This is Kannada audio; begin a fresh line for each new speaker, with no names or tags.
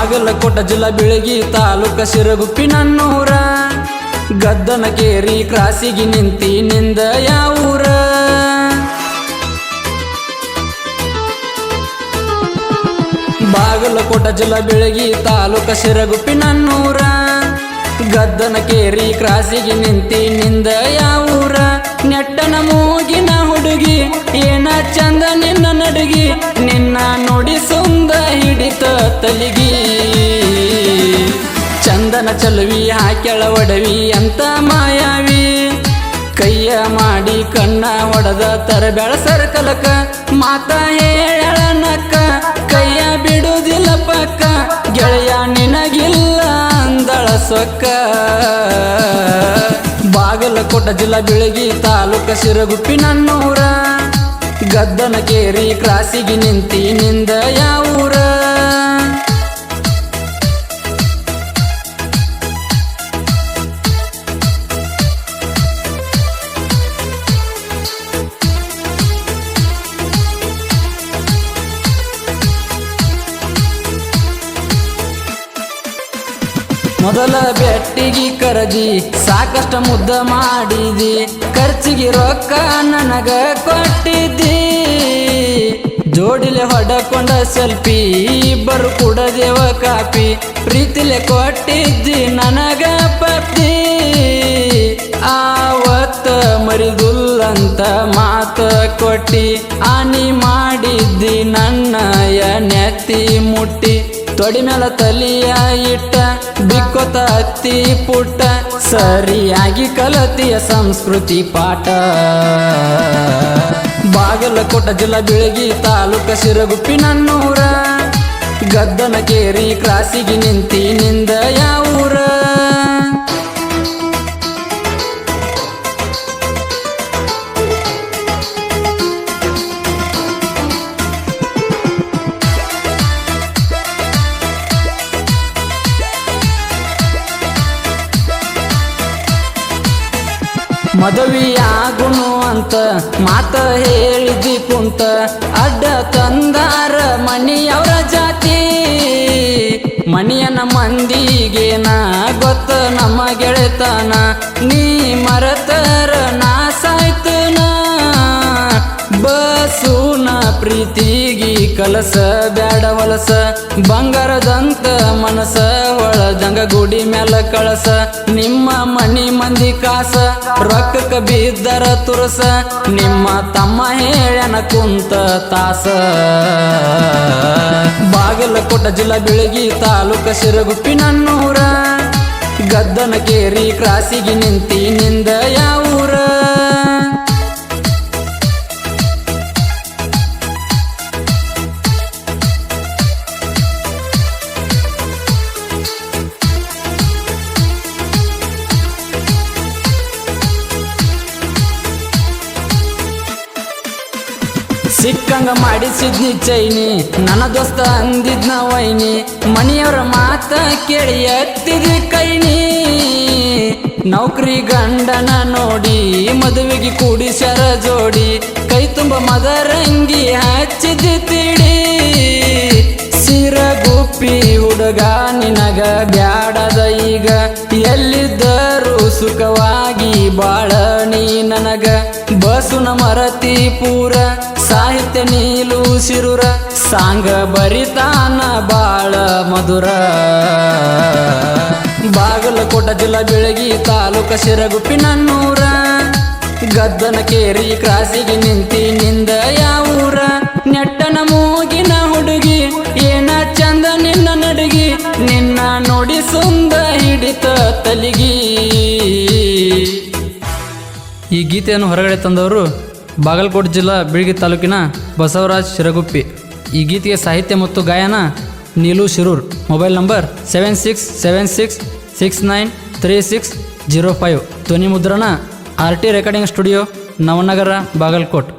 ಬಾಗಲಕೋಟ ಜಿಲ್ಲಾ ಬೆಳಗಿ ತಾಲೂಕ ಶಿರಗುಪ್ಪಿ ಗದ್ದನ ಕೇರಿ ಕ್ರಾಸಿಗೆ ನಿಂತಿ ನಿಂದ ಯಾವೂರ. ಬಾಗಲಕೋಟ ಜಿಲ್ಲಾ ಬೆಳಗಿ ತಾಲೂಕ ಶಿರಗುಪ್ಪಿ ಗದ್ದನ ಕೇರಿ ಕ್ರಾಸಿಗೆ ನಿಂತಿ ನಿಂದ ಯಾವೂರ. ನೆಟ್ಟನ ಮೂಗಿನ ಹುಡುಗಿ, ಏನ ಚಂದ ನಿನ್ನ ನಡುಗಿ, ನಿನ್ನ ನೋಡಿ ಸುಂದ ಹಿಡಿತ ತಲಿಗಿ. ಚಂದನ ಚಲುವಿ ಹಾಕ್ಯಳ ಒಡವಿ ಅಂತ ಮಾಯಾವಿ. ಕೈಯ ಮಾಡಿ ಕಣ್ಣ ಒಡದ ತರ ಬೆಳ ಸರ್ಕಲಕ ಮಾತ ಹೇಳ ನಕ್ಕ. ಕೈಯ ಬಿಡುವುದಿಲ್ಲ ಪಕ್ಕ. ಗೆಳೆಯ ನಿನಗಿಲ್ಲ ಅಂದಳ ಸೊಕ್ಕ. ಬಾಗಲಕೋಟ ಜಿಲ್ಲಾ ಬಿಳಗಿ ತಾಲೂಕ ಶಿರಗುಪ್ಪಿ ನನ್ನೂರ ಗದ್ದನ ಕೇರಿ ಕ್ರಾಸಿಗೆ ನಿಂತಿ ನಿಂದ ಯಾವೂರ ಮೊದಲ ಬೆಟ್ಟಿಗೆ ಕರದಿ ಸಾಕಷ್ಟು ಮುದ್ದ ಮಾಡಿದಿ. ಖರ್ಚಿಗೆ ರೊಕ್ಕ ನನಗ ಕೊಟ್ಟಿದ್ದಿ. ಜೋಡಿಲೆ ಹೊಡಕೊಂಡ ಸೆಲ್ಫಿ, ಇಬ್ಬರು ಕುಡದೇವ ಕಾಪಿ. ಪ್ರೀತಿಲೆ ಕೊಟ್ಟಿದ್ದಿ ನನಗ ಪತ್ತಿ ಆವತ್ತ ಮರಿದುಲ್ಲಂತ ಮಾತ ಕೊಟ್ಟಿ. ಆನಿ ಮಾಡಿದ್ದಿ ನನ್ನಯ ನೆತ್ತಿ ಮುಟ್ಟಿ. ತೊಡಿ ಮೇಲೆ ತಲಿಯ ಇಟ್ಟ ಬಿಕ್ಕೊತ ಹತ್ತಿ ಪುಟ್ಟ, ಸರಿಯಾಗಿ ಕಲತಿಯ ಸಂಸ್ಕೃತಿ ಪಾಠ. ಬಾಗಲಕೋಟ ಜಿಲ್ಲಾ ಬೆಳಗಿ ತಾಲೂಕ ಶಿರಗುಪ್ಪಿ ನನ್ನೂರ ಗದ್ದನ ಕೇರಿ ಕ್ರಾಸಿಗೆ ನಿಂತಿ ನಿಂದ ಯಾವೂರ ಮದುವೆಯಾಗುನು ಅಂತ ಮಾತ ಹೇಳಿದಿ ಕುಂತ. ಅಡ್ಡ ತಂದಾರ ಮಣಿಯವರ ಜಾತಿ. ಮಣಿಯನ ಮಂದಿಗೇನ ಗೊತ್ತ ನಮ್ಮ ಗೆಳೆತನ. ನೀ ಮರತರ ಪ್ರೀತಿಗಿ ಕಲಸ ಬ್ಯಾಡ ವಲಸ, ಬಂಗಾರದಂತ ಮನಸ ಒಳದಂಗ ಗುಡಿ ಮ್ಯಾಲ ಕಳಸ, ನಿಮ್ಮ ಮನಿ ಮಂದಿ ಕಾಸ, ರೊಕ್ಕಕ್ಕ ಬಿದ್ದರ ತುರಸ, ನಿಮ್ಮ ತಮ್ಮ ಹೇಳನ ಕುಂತ ತಾಸ. ಕೊಟ್ಟ ಜಿಲ್ಲಾ ಬೆಳಗಿ ತಾಲೂಕ ಸಿರಗುಪ್ಪಿನೂರ ಗದ್ದನ ಕೇರಿ ಕ್ರಾಸಿಗಿ ನಿಂತಿ ನಿಂದ ಯಾವೂರ ಸಿಕ್ಕಂಗ ಮಾಡಿಸಿದ್ನಿ ಚೈನಿ. ನನ್ನ ದೋಸ್ತ ಅಂದಿದ್ನ ವೈನಿ. ಮನೆಯವರ ಮಾತ ಕೇಳಿ ಎತ್ತಿದ್ವಿ ಕೈನಿ. ನೌಕರಿ ಗಂಡನ ನೋಡಿ, ಮದುವೆಗೆ ಕೂಡಿಸ್ಯಾರ ಜೋಡಿ. ಕೈ ತುಂಬ ಮದರಂಗಿ ಹಚ್ಚಿದ್ದಿ ತಿಳಿ. ಸಿರ ಗುಪ್ಪಿ ಹುಡುಗ, ನಿನಗ ಬ್ಯಾಡದ ಈಗ. ಎಲ್ಲಿದ್ದರೂ ಸುಖವಾಗಿ ಬಾಳ ನೀ ನನಗ. ಬಸುನ ಮರತಿ ಪೂರ ಸಾಹಿತ್ಯ ನೀಲು ಸಿರುರ, ಸಾಂಗ ಬರಿತಾನ ಬಾಳ ಮಧುರ. ಬಾಗಲಕೋಟ ಜಿಲ್ಲಾ ಬೆಳಗಿ ತಾಲೂಕ ಶಿರಗುಪ್ಪಿ ನನ್ನೂರ ಗದ್ದನ ಕೇರಿ ಕ್ರಾಸಿಗೆ ನಿಂತಿ ನಿಂದ ಯಾವೂರ. ನೆಟ್ಟನ ಮೂಗಿನ ಹುಡುಗಿ, ಏನ ಚಂದ ನಿನ್ನ ನಡುಗಿ, ನಿನ್ನ ನೋಡಿ ಸುಂದ ಹಿಡಿತ ತಲಿಗಿ. ಈ ಗೀತೆಯನ್ನು ಹೊರಗಡೆ ತಂದವರು ಬಾಗಲಕೋಟೆ ಜಿಲ್ಲಾ ಬಿಳ್ಗಿ ತಾಲೂಕಿನ ಬಸವರಾಜ್ ಶಿರಗುಪ್ಪಿ. ಈ ಗೀತೆಗೆ ಸಾಹಿತ್ಯ ಮತ್ತು ಗಾಯನ Neelu Shirur. Mobile number seven six seven six six nine three six zero five. ಧ್ವನಿ ಮುದ್ರಣ R T recording studio Navanagar Bagalkot.